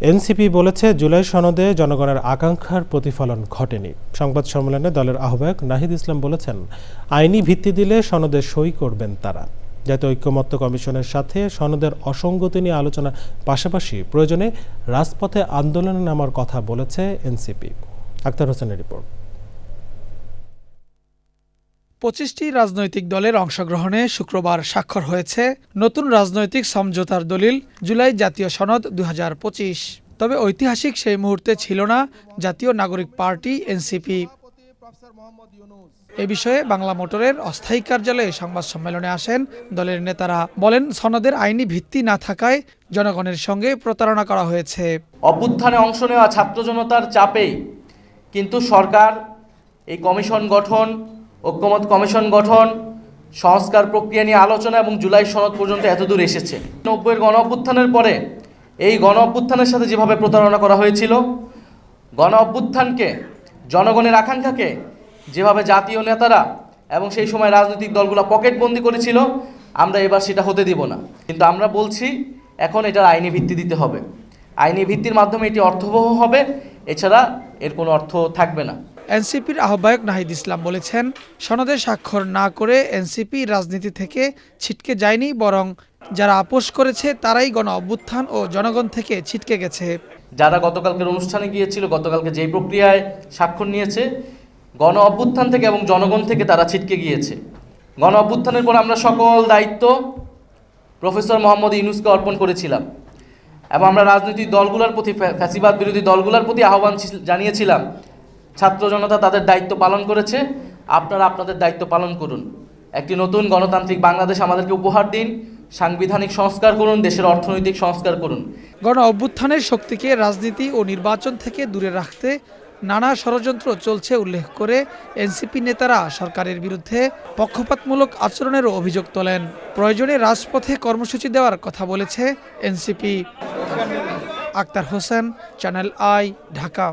NCP বলেছে, জুলাই সনদে জনগণের আকাঙ্ক্ষার প্রতিফলন ঘটেনি। সংবাদ সম্মেলনে দলের আহ্বায়ক নাহিদ ইসলাম বলেছেন, আইনি ভিত্তি দিলে সনদে সই করবেন তারা। জাতীয় ঐক্যমত্য কমিশনের সাথে সনদের অসঙ্গতি নিয়ে আলোচনার পাশাপাশি প্রয়োজনে রাজপথে আন্দোলনে নামার কথা বলেছে এনসিপি। আক্তার হোসেনের রিপোর্ট। পঁচিশটি রাজনৈতিক দলের অংশগ্রহণে শুক্রবার স্বাক্ষর হয়েছে নতুন রাজনৈতিক সমঝোতার দলিল জুলাই জাতীয় সনদ দুহাজার পঁচিশ। তবে ঐতিহাসিক সেই মুহূর্তে ছিল না জাতীয় নাগরিক পার্টি এনসিপি। এ বিষয়ে বাংলা মোটরের অস্থায়ী কার্যালয়ে সংবাদ সম্মেলনে আসেন দলের নেতারা। বলেন, সনদের আইনি ভিত্তি না থাকায় জনগণের সঙ্গে প্রতারণা করা হয়েছে। অভ্যুত্থানে অংশ নেওয়া ছাত্র জনতার চাপেই কিন্তু সরকার, এই কমিশন গঠন ঐক্যমত কমিশন গঠন, সংস্কার প্রক্রিয়া নিয়ে আলোচনা এবং জুলাই সনদ পর্যন্ত এতদূর এসেছে। নব্বইয়ের গণ অভ্যুত্থানের পরে এই গণ অভ্যুত্থানের সাথে যেভাবে প্রতারণা করা হয়েছিল গণ অভ্যুত্থানকে জনগণের আকাঙ্ক্ষাকে যেভাবে জাতীয় নেতারা এবং সেই সময় রাজনৈতিক দলগুলো পকেটবন্দি করেছিল, আমরা এবার সেটা হতে দিব না। কিন্তু আমরা বলছি, এখন এটার আইনি ভিত্তি দিতে হবে। আইনি ভিত্তির মাধ্যমে এটি অর্থবহ হবে, এছাড়া এর কোনো অর্থ থাকবে না। এনসিপির আহ্বায়ক নাহিদ ইসলাম বলেছেন, সনদে স্বাক্ষর না করে এনসিপি রাজনীতি থেকে ছিটকে যায়নি, বরং যারা আপোষ করেছে তারাই গণ অভ্যুত্থান ও জনগণ থেকে ছিটকে গেছে। যারা গতকালকের অনুষ্ঠানে গিয়েছিল, গতকালকে যেই প্রক্রিয়ায় স্বাক্ষর নিয়েছে, গণ অভ্যুত্থান থেকে এবং জনগণ থেকে তারা ছিটকে গিয়েছে। গণ অভ্যুত্থানের পর আমরা সকল দায়িত্ব প্রফেসর মোহাম্মদ ইউনুসকে অর্পণ করেছিলাম এবং আমরা রাজনৈতিক দলগুলোর প্রতি, ফ্যা- ফ্যাসিবাদ বিরোধী দলগুলোর প্রতি আহ্বান ছিল- জানিয়েছিলাম ছাত্র জনতা তাদের দায়িত্ব পালন করেছে। আপনারা আপনাদের দায়িত্ব পালন করুন। একটি নতুন গণতান্ত্রিক বাংলাদেশ আমাদেরকে উপহার দিন। সাংবিধানিক সংস্কার করুন, দেশের অর্থনৈতিক সংস্কার করুন। গণ অভ্যুত্থানের শক্তিকে রাজনীতি ও নির্বাচন থেকে দূরে রাখতে নানা ষড়যন্ত্র চলছে উল্লেখ করে এনসিপি নেতারা সরকারের বিরুদ্ধে পক্ষপাতমূলক আচরণেরও অভিযোগ তোলেন। প্রয়োজনে রাজপথে কর্মসূচি দেওয়ার কথা বলেছে NCP. Akhtar Hossain, channel I, Dhaka.